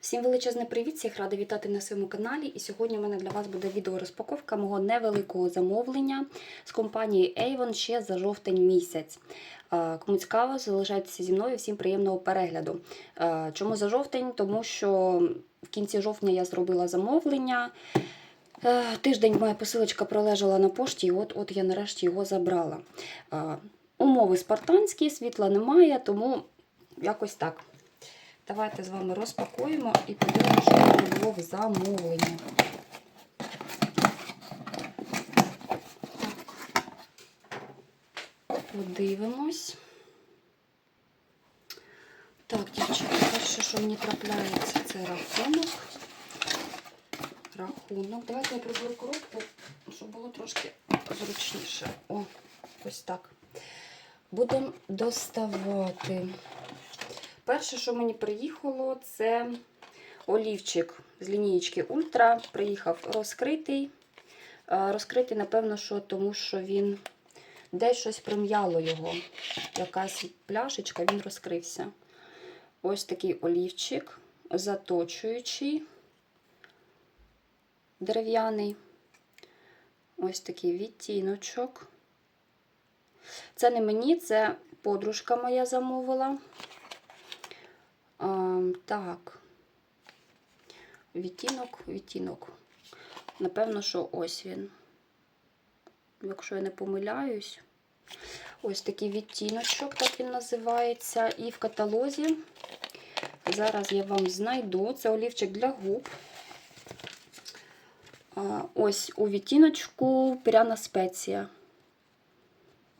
Всім величезний привіт! Всіх рада вітати на своєму каналі. І сьогодні у мене для вас буде відеорозпаковка мого невеликого замовлення з компанії Avon ще за жовтень місяць. Е, Кому цікаво, залишайтеся зі мною. Всім приємного перегляду. Е, Чому за жовтень? Тому що в кінці жовтня я зробила замовлення. Е, Тиждень моя посилочка пролежала на пошті, і от от я нарешті його забрала. Умови спартанські, світла немає, тому якось так. Давайте з вами розпакуємо і подивимося, що мене було в замовленні. Подивимось. Так, дівчата, перше, що мені трапляється, це рахунок. Рахунок. Давайте я приберу коробку, щоб було трошки зручніше. О, ось так. Будемо доставати. Перше, що мені приїхало, це олівчик з лінієчки Ультра. Приїхав розкритий. Е, Розкритий, напевно, що тому що він десь щось прим'яло його. Якась пляшечка, він розкрився. Ось такий олівчик, заточуючий, дерев'яний. Ось такий відтіночок. Це не мені, це подружка моя замовила. А, так. Відтінок, відтінок. Напевно, що ось він. Якщо я не помиляюсь. Ось такий відтіночок, так він називається. І в каталозі. Зараз я вам знайду. Це олівчик для губ. Ось у відтіночку пряна спеція.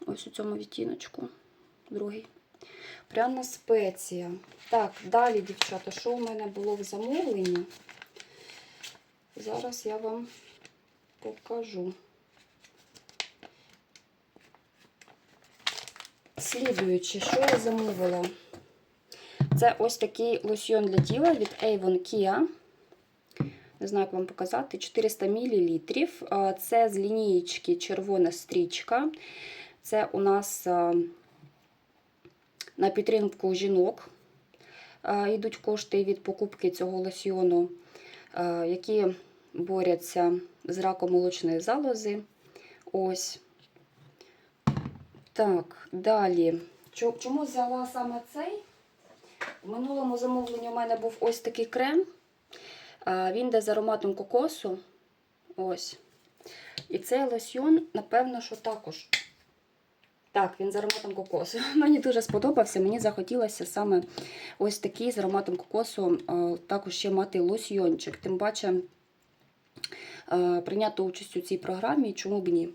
Ось у цьому відтіночку. Другий. Пряна спеція. Так, далі, дівчата, що у мене було в замовленні? Зараз я вам покажу. Слідуючи, що я замовила? Це ось такий лосьйон для тіла від Avon Kia. Не знаю, як вам показати, 400 мл. Це з лінієчки червона стрічка. Це у нас на підтримку жінок йдуть кошти від покупки цього лосьйону, які борються з раком молочної залози. Ось. Так, далі. Чому взяла саме цей? В минулому замовленні у мене був ось такий крем. Він йде з ароматом кокосу. Ось. І цей лосьйон, напевно, що також. Так, він з ароматом кокосу. Мені дуже сподобався. Мені захотілося саме ось такий з ароматом кокосу, також ще мати лосьйончик. Тим паче прийняти участь у цій програмі, чому б ні.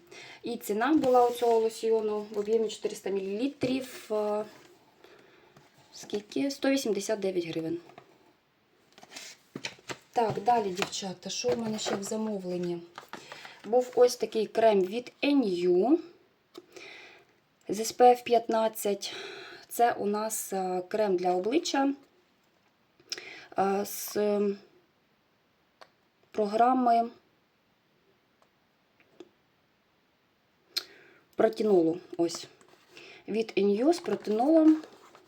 І ціна була у цього лосьйону в об'ємі 400 мл. Скільки? 189 гривень. Так, далі, дівчата, що в мене ще в замовленні? Був ось такий крем від NU з SPF 15. Це у нас крем для обличчя з програми протинолу. Ось. Від NU з протинолом.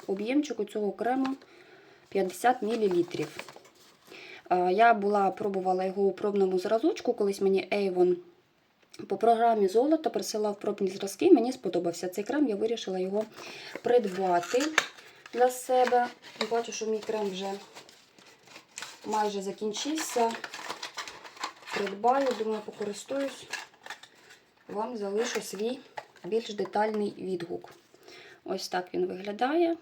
Об'ємчик у цього крему 50 мл. Я була пробувала його у пробному зразочку, колись мені Avon по програмі золото присилав пробні зразки. Мені сподобався цей крем, я вирішила його придбати для себе. Бачу, що мій крем вже майже закінчився. Придбаю, думаю, покористуюсь, вам залишу свій більш детальний відгук. Ось так він виглядає.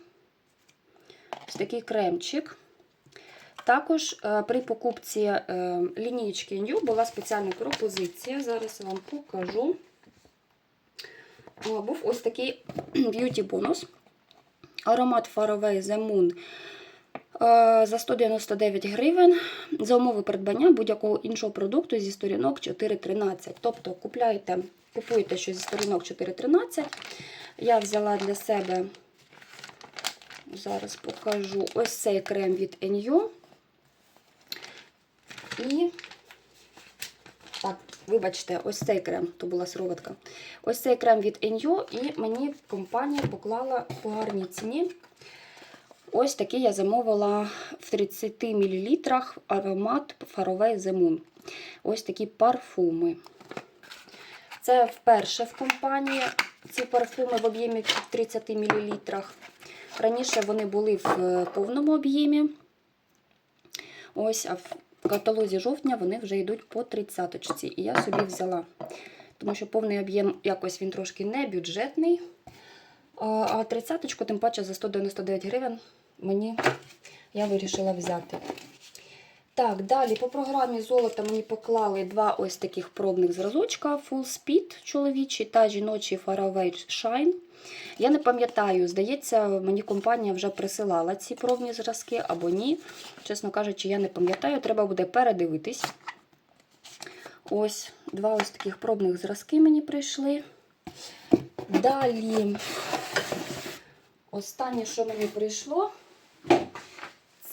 Ось такий кремчик. Також е, при покупці е, лінієчки New була спеціальна пропозиція. Зараз я вам покажу. Е, Був ось такий б'юті бонус. Аромат Far Away The Moon за 199 гривень. За умови придбання будь-якого іншого продукту зі сторінок 4.13. Тобто купляєте, купуєте щось зі сторінок 4.13. Я взяла для себе, зараз покажу ось цей крем від NU. І, так, вибачте, ось цей крем, то була сироватка. Ось цей крем від NU, і мені компанія поклала по гарній ціні ось такий я замовила в 30 мл аромат Faraway The. Ось такі парфуми. Це вперше в компанії ці парфуми в об'ємі 30 мл. Раніше вони були в повному об'ємі. Ось, а в каталозі жовтня вони вже йдуть по 30-ці. І я собі взяла. Тому що повний об'єм якось він трошки не бюджетний. А а 30-очку, тим паче за 199 гривень, мені я вирішила взяти. Так, далі по програмі золота мені поклали два ось таких пробних зразочка: Full Speed чоловічий та жіночий Faraway Shine. Я не пам'ятаю, здається, мені компанія вже присилала ці пробні зразки або ні. Чесно кажучи, я не пам'ятаю, треба буде передивитись. Ось, два ось таких пробних зразки мені прийшли. Далі, останнє, що мені прийшло,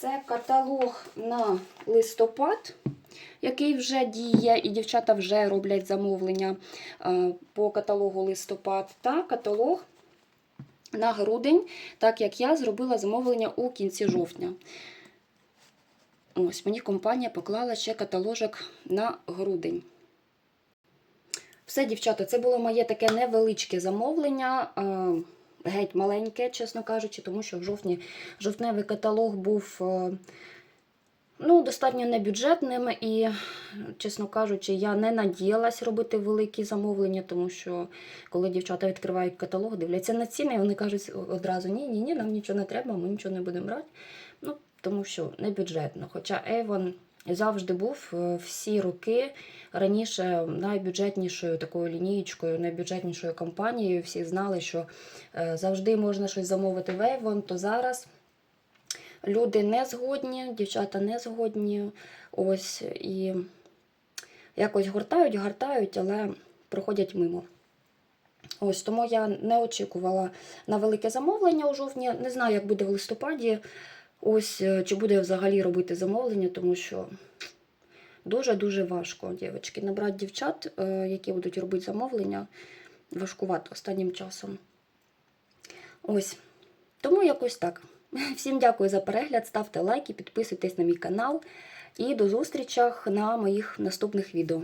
це каталог на листопад, який вже діє, і дівчата вже роблять замовлення е, по каталогу листопад, та каталог на грудень, так як я зробила замовлення у кінці жовтня. Ось мені компанія поклала ще каталожок на грудень. Все, дівчата, це було моє таке невеличке замовлення. Геть маленьке, чесно кажучи, тому що в жовтні жовтневий каталог був е, ну, достатньо небюджетним. І, чесно кажучи, я не надіялась робити великі замовлення, тому що коли дівчата відкривають каталог, дивляться на ціни, і вони кажуть одразу: ні, ні, ні, нам нічого не треба, ми нічого не будемо брати. Ну, тому що не бюджетно. Хоча Avon завжди був е, всі роки раніше найбюджетнішою такою лінієчкою, найбюджетнішою компанією. Всі знали, що е, завжди можна щось замовити в Avon, то зараз. Люди не згодні, дівчата не згодні. Ось і якось гортають, гортають, але проходять мимо. Ось тому я не очікувала на велике замовлення у жовтні. Не знаю, як буде в листопаді. Ось е, чи буде взагалі робити замовлення, тому що дуже-дуже важко, дівчатки. Набрати дівчат, е, які будуть робити замовлення, важкувато останнім часом. Ось. Тому якось так. Всім дякую за перегляд, ставте лайки, підписуйтесь на мій канал і до зустрічах на моїх наступних відео.